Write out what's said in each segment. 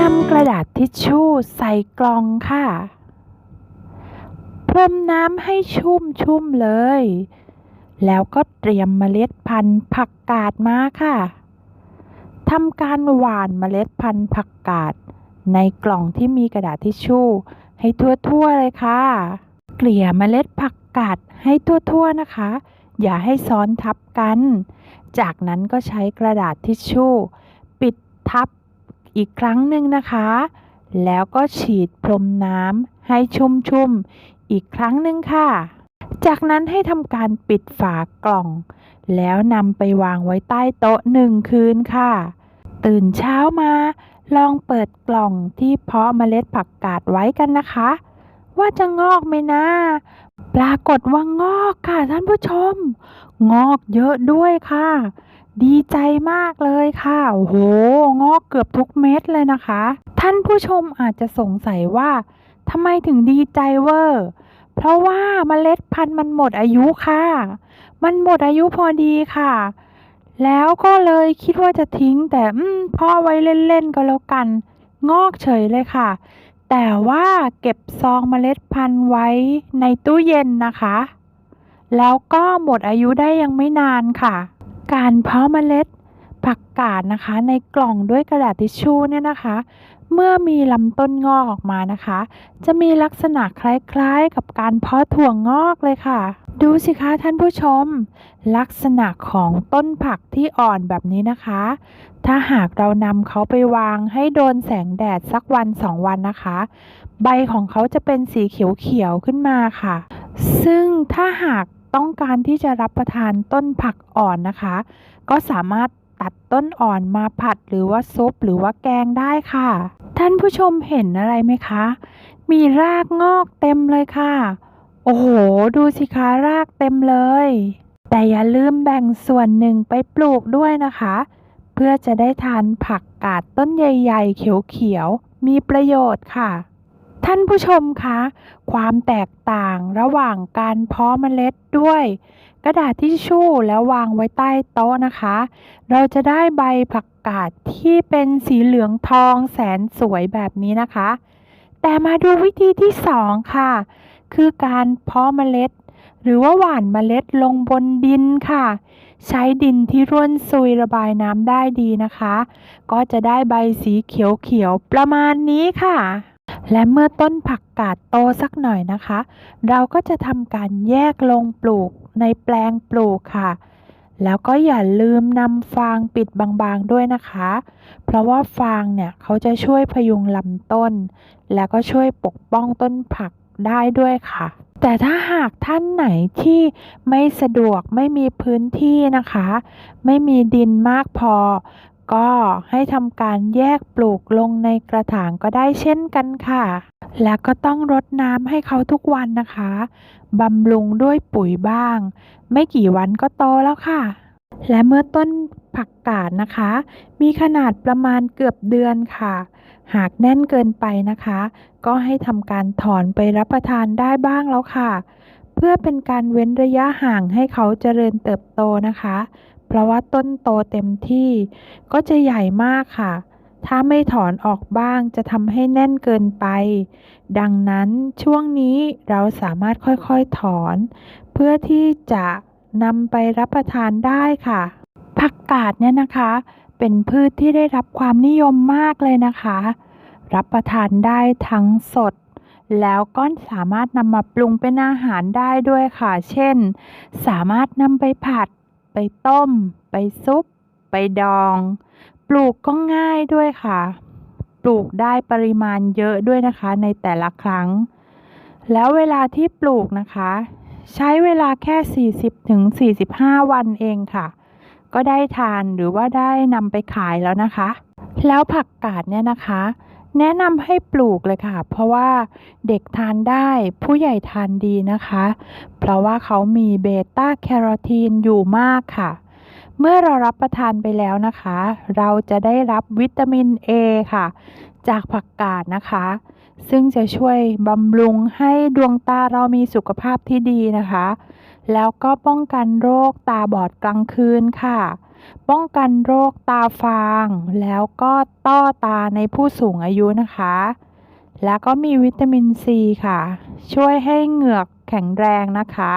นำกระดาษทิชชู่ใส่กล่องค่ะ พรมน้ำให้ชุ่มชุ่มๆเลย แล้วก็เตรียมเมล็ดพันธุ์ผักกาดมาค่ะทำการหว่านเมล็ดพันธุ์ผักกาดในกล่องที่มีกระดาษทิชชู่ให้ทั่วๆเลยค่ะ เกลี่ยเมล็ดผักกาดให้ทั่วๆนะคะ อย่าให้ซ้อนทับกัน จากนั้นก็ใช้กระดาษทิชชู่ ปิดทับ อีกครั้งหนึ่งนะคะ แล้วก็ฉีดพรมน้ำให้ชุ่มๆ อีกครั้งหนึ่งค่ะ จากนั้นให้ทำการปิดฝากล่อง แล้วนำไปวางไว้ใต้โต๊ะหนึ่งคืนค่ะ ตื่นเช้ามา ลองเปิดกล่องที่เพาะเมล็ดผักกาดไว้กันนะคะ ว่าจะงอกไหมนะปรากฏว่างอกค่ะท่านผู้ชม งอกเยอะด้วยค่ะ ดีใจมากเลยค่ะ โอ้โห งอกเกือบทุกเม็ดเลยนะคะ ท่านผู้ชมอาจจะสงสัยว่าทำไมถึงดีใจเวอร์เพราะว่าเมล็ดพันธุ์มันหมดอายุค่ะ มันหมดอายุพอดีค่ะ แล้วก็เลยคิดว่าจะทิ้ง แต่อืมพ่อไว้เล่น ๆ ก็แล้วกัน งอกเฉยเลยค่ะ แต่ว่าเก็บซองเมล็ดพันธุ์ไว้ในตู้เย็นนะคะ แล้วก็หมดอายุได้ยังไม่นานค่ะ การเพาะเมล็ดผักกาดนะคะ ในกล่องด้วยกระดาษทิชชู่เนี่ยนะคะ เมื่อมีลำต้นงอกออกมานะคะ จะมีลักษณะคล้ายๆ กับการเพาะถั่วงอกเลยค่ะ ดูสิคะท่านผู้ชม ลักษณะของต้นผักที่อ่อนแบบนี้นะคะ ถ้าหากเรานำเขาไปวางให้โดนแสงแดดสักวันสองวันนะคะ ใบของเขาจะเป็นสีเขียวๆขึ้นมาค่ะ ซึ่งถ้าหากต้องการที่จะรับประทานต้นผักอ่อนนะคะ ก็สามารถตัดต้นอ่อนมาผัดหรือว่าซุปหรือว่าแกงได้ค่ะ ท่านผู้ชมเห็นอะไรไหมคะ มีรากงอกเต็มเลยค่ะ โอ้โห ดูสิคะรากเต็มเลย แต่อย่าลืมแบ่งส่วนหนึ่งไปปลูกด้วยนะคะ เพื่อจะได้ทานผักกาดต้นใหญ่ ๆ เขียวๆมีประโยชน์ค่ะ ท่านผู้ชมคะ ความแตกต่างระหว่างการเพาะเมล็ดด้วย กระดาษทิชชู่แล้ววางไว้ใต้โต๊ะนะคะ เราจะได้ใบผักกาดที่เป็นสีเหลืองทองแสนสวยแบบนี้นะคะ แต่มาดูวิธีที่สองค่ะ คือการเพาะเมล็ด หรือว่าหว่านเมล็ดลงบนดินค่ะ ใช้ดินที่ร่วนซุยระบายน้ำได้ดีนะคะ ก็จะได้ใบสีเขียวๆประมาณนี้ค่ะ และเมื่อต้นผักกาดโตสักหน่อยนะคะ เราก็จะทำการแยกลงปลูกในแปลงปลูกค่ะ แล้วก็อย่าลืมนำฟางปิดบางๆด้วยนะคะ เพราะว่าฟางเนี่ยเขาจะช่วยพยุงลำต้น แล้วก็ช่วยปกป้องต้นผักได้ด้วยค่ะ แต่ถ้าหากท่านไหนที่ไม่สะดวกไม่มีพื้นที่นะคะ ไม่มีดินมากพอ ก็ให้ทำการแยกปลูกลงในกระถางก็ได้เช่นกันค่ะ แล้วก็ต้องรดน้ำให้เขาทุกวันนะคะบำรุงด้วยปุ๋ยบ้าง ไม่กี่วันก็โตแล้วค่ะ และเมื่อต้นผักกาดนะคะ มีขนาดประมาณเกือบเดือนค่ะ หากแน่นเกินไปนะคะ ก็ให้ทำการถอนไปรับประทานได้บ้างแล้วค่ะ เพื่อเป็นการเว้นระยะห่างให้เขาเจริญเติบโตนะคะ ราะว่าต้นโตเต็มที่ ก็จะใหญ่มากค่ะ ถ้าไม่ถอนออกบ้างจะทำให้แน่นเกินไป ดังนั้นช่วงนี้เราสามารถค่อยๆถอน เพื่อที่จะนำไปรับประทานได้ค่ะ ผักกาดเนี่ยนะคะ เป็นพืชที่ได้รับความนิยมมากเลยนะคะ รับประทานได้ทั้งสดแล้วก็สามารถนำมาปรุงเป็นอาหารได้ด้วยค่ะ เช่น สามารถนำไปผัด ไปต้ม ไปซุป ไปดอง ปลูกก็ง่ายด้วยค่ะ ปลูกได้ปริมาณเยอะด้วยนะคะในแต่ละครั้ง แล้วเวลาที่ปลูกนะคะ ใช้เวลาแค่ 40ถึง45 วันเองค่ะ ก็ได้ทานหรือว่าได้นำไปขายแล้วนะคะ แล้วผักกาดเนี่ยนะคะ แนะนำให้ปลูกเลยค่ะ เพราะว่าเด็กทานได้ผู้ใหญ่ทานดีนะคะ เพราะว่าเขามีเบต้าแคโรทีนอยู่มากค่ะ เมื่อเรารับประทานไปแล้วนะคะ เราจะได้รับวิตามิน A ค่ะ จากผักกาดนะคะ ซึ่งจะช่วยบำรุงให้ดวงตาเรามีสุขภาพที่ดีนะคะ แล้วก็ป้องกันโรคตาบอดกลางคืนค่ะ ป้องกันโรคตาฟาง แล้วก็ต้อตาในผู้สูงอายุนะคะ แล้วก็มีวิตามินซีค่ะ ช่วยให้เหงือกแข็งแรงนะคะ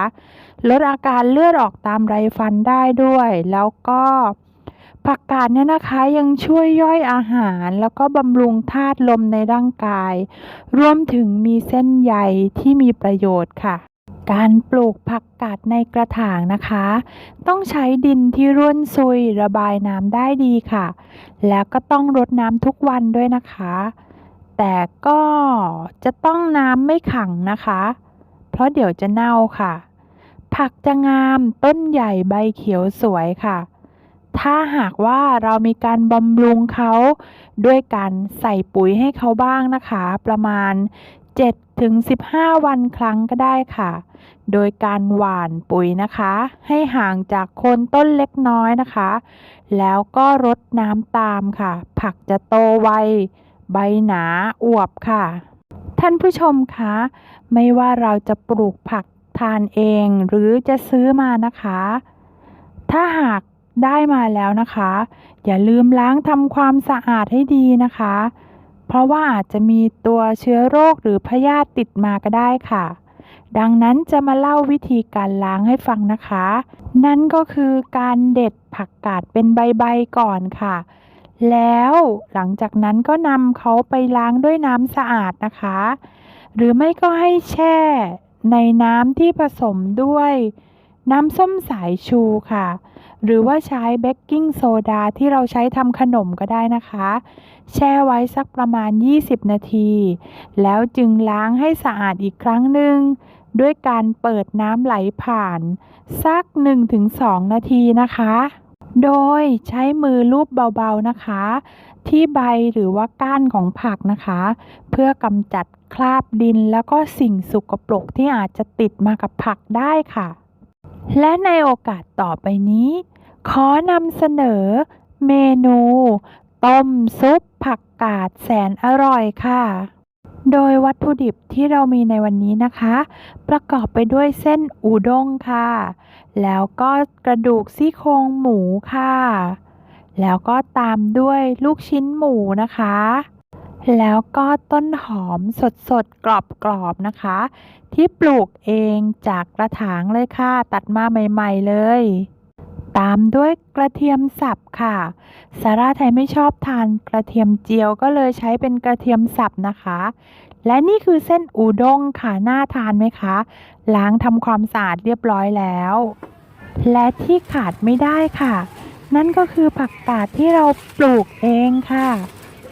ลดอาการเลือดออกตามไรฟันได้ด้วย แล้วก็ผักกาดเนี่ยนะคะยังช่วยย่อยอาหาร แล้วก็บำรุงธาตุลมในร่างกาย รวมถึงมีเส้นใยที่มีประโยชน์ค่ะ การปลูกผักกาดในกระถางนะคะ ต้องใช้ดินที่ร่วนซุยระบายน้ำได้ดีค่ะ แล้วก็ต้องรดน้ำทุกวันด้วยนะคะ แต่ก็จะต้องน้ำไม่ขังนะคะ เพราะเดี๋ยวจะเน่าค่ะ ผักจะงามต้นใหญ่ใบเขียวสวยค่ะ ถ้าหากว่าเรามีการบำรุงเขาด้วยการใส่ปุ๋ยให้เขาบ้างนะคะ ประมาณ 7-15 วันครั้งก็ได้ค่ะ โดยการหว่านปุ๋ยนะคะ ให้ห่างจากโคนต้นเล็กน้อยนะคะ แล้วก็รดน้ำตามค่ะ ผักจะโตไว ใบหนาอวบค่ะ ท่านผู้ชมคะ ไม่ว่าเราจะปลูกผักทานเองหรือจะซื้อมานะคะ ถ้าหากได้มาแล้วนะคะ อย่าลืมล้างทำความสะอาดให้ดีนะคะ เพราะว่าอาจจะมีตัวเชื้อโรคหรือพยาธิติดมาก็ได้ค่ะ ดังนั้นจะมาเล่าวิธีการล้างให้ฟังนะคะ นั่นก็คือการเด็ดผักกาดเป็นใบๆก่อนค่ะ แล้วหลังจากนั้นก็นำเขาไปล้างด้วยน้ำสะอาดนะคะ หรือไม่ก็ให้แช่ในน้ำที่ผสมด้วยน้ำส้มสายชูค่ะ หรือว่าใช้เบกกิ้งโซดาที่เราใช้ทำขนมก็ได้นะคะ แช่ไว้สักประมาณ 20 นาที แล้วจึงล้างให้สะอาดอีกครั้งหนึ่ง ด้วยการเปิดน้ำไหลผ่าน สัก 1-2 นาทีนะคะ โดยใช้มือลูบเบาๆนะคะ ที่ใบหรือว่าก้านของผักนะคะ เพื่อกำจัดคราบดินแล้วก็สิ่งสกปรกที่อาจจะติดมากับผักได้ค่ะ และในโอกาสต่อไปนี้ ขอนำเสนอเมนู ต้มซุปผักกาดแสนอร่อยค่ะ โดยวัตถุดิบที่เรามีในวันนี้นะคะ ประกอบไปด้วยเส้นอูด้งค่ะ แล้วก็กระดูกซี่โครงหมูค่ะ แล้วก็ตามด้วยลูกชิ้นหมูนะคะ แล้วก็ต้นหอมสดๆกรอบๆนะคะ ที่ปลูกเองจากกระถางเลยค่ะ ตัดมาใหม่ ๆ เลย ตามด้วยกระเทียมสับค่ะซาร่าไทยไม่ชอบทานกระเทียมเจียวก็เลยใช้เป็นกระเทียมสับนะคะ และนี่คือเส้นอูด้งค่ะน่าทานไหมคะ ล้างทำความสะอาดเรียบร้อยแล้ว และที่ขาดไม่ได้ค่ะ นั่นก็คือผักกาดที่เราปลูกเองค่ะ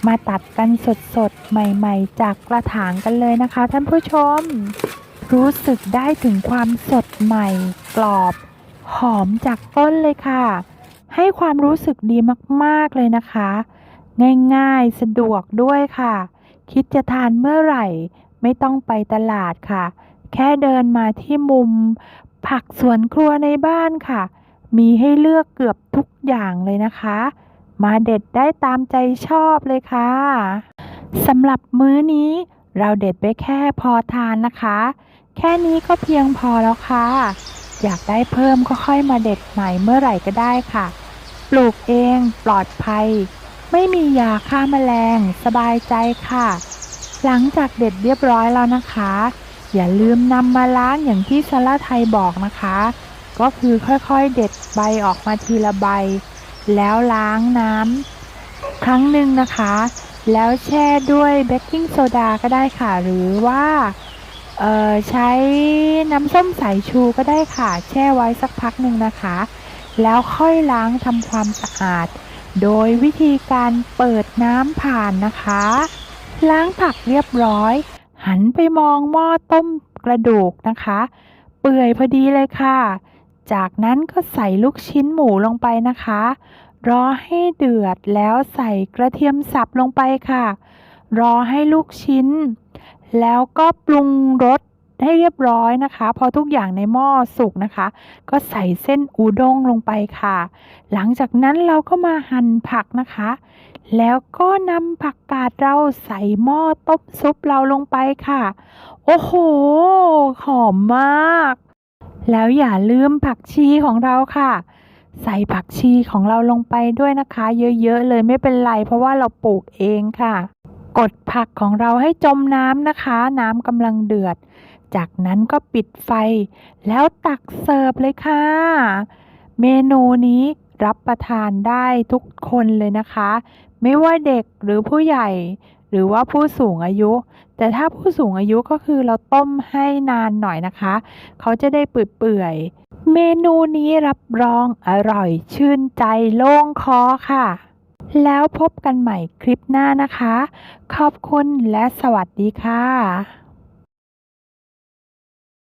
มาตัดกันสดๆ ใหม่ๆ จากกระถางกันเลยนะคะ ท่านผู้ชม รู้สึกได้ถึงความสดใหม่ กรอบ หอมจากต้นเลยค่ะ ให้ความรู้สึกดีมากๆเลยนะคะ ง่ายๆ สะดวกด้วยค่ะ คิดจะทานเมื่อไหร่ ไม่ต้องไปตลาดค่ะ แค่เดินมาที่มุม ผักสวนครัวในบ้านค่ะ มีให้เลือกเกือบทุกอย่างเลยนะคะ มาเด็ดได้ตามใจชอบเลยค่ะสำหรับมื้อนี้เราเด็ดไปแค่พอทานนะคะ แค่นี้ก็เพียงพอแล้วค่ะ อยากได้เพิ่มก็ค่อยมาเด็ดใหม่เมื่อไหร่ก็ได้ค่ะ ปลูกเองปลอดภัย ไม่มียาฆ่าแมลง สบายใจค่ะ หลังจากเด็ดเรียบร้อยแล้วนะคะ อย่าลืมนำมาล้างอย่างที่ซาร่าไทยบอกนะคะ ก็คือค่อยๆเด็ดใบออกมาทีละใบ แล้วล้างน้ำครั้งหนึ่งนะคะ แล้วแช่ด้วยเบกกิ้งโซดาก็ได้ค่ะ หรือว่าใช้น้ำส้มสายชูก็ได้ค่ะ แช่ไว้สักพักหนึ่งนะคะ แล้วค่อยล้างทำความสะอาด โดยวิธีการเปิดน้ำผ่านนะคะ ล้างผักเรียบร้อย หันไปมองหม้อต้มกระดูกนะคะ เปื่อยพอดีเลยค่ะ จากนั้นก็ใส่ลูกชิ้นหมูลงไปนะคะ รอให้เดือดแล้วใส่กระเทียมสับลงไปค่ะ รอให้ลูกชิ้น แล้วก็ปรุงรสให้เรียบร้อยนะคะ พอทุกอย่างในหม้อสุกนะคะ ก็ใส่เส้นอูด้งลงไปค่ะ หลังจากนั้นเราก็มาหั่นผักนะคะ แล้วก็นำผักกาดเราใส่หม้อต้มซุปเราลงไปค่ะ โอ้โห หอมมาก แล้วอย่าลืมผักชีของเราค่ะ ใส่ผักชีของเราลงไปด้วยนะคะ เยอะๆเลยไม่เป็นไร เพราะว่าเราปลูกเองค่ะ กดผักของเราให้จมน้ำนะคะ น้ำกำลังเดือด จากนั้นก็ปิดไฟ แล้วตักเสิร์ฟเลยค่ะ เมนูนี้รับประทานได้ทุกคนเลยนะคะ ไม่ว่าเด็กหรือผู้ใหญ่ หรือว่าผู้สูงอายุ แต่ถ้าผู้สูงอายุก็คือเราต้มให้นานหน่อยนะคะ เขาจะได้เปื่อยๆเมนูนี้รับรองอร่อยชื่นใจโล่งคอค่ะ แล้วพบกันใหม่คลิปหน้านะคะ ขอบคุณและสวัสดีค่ะ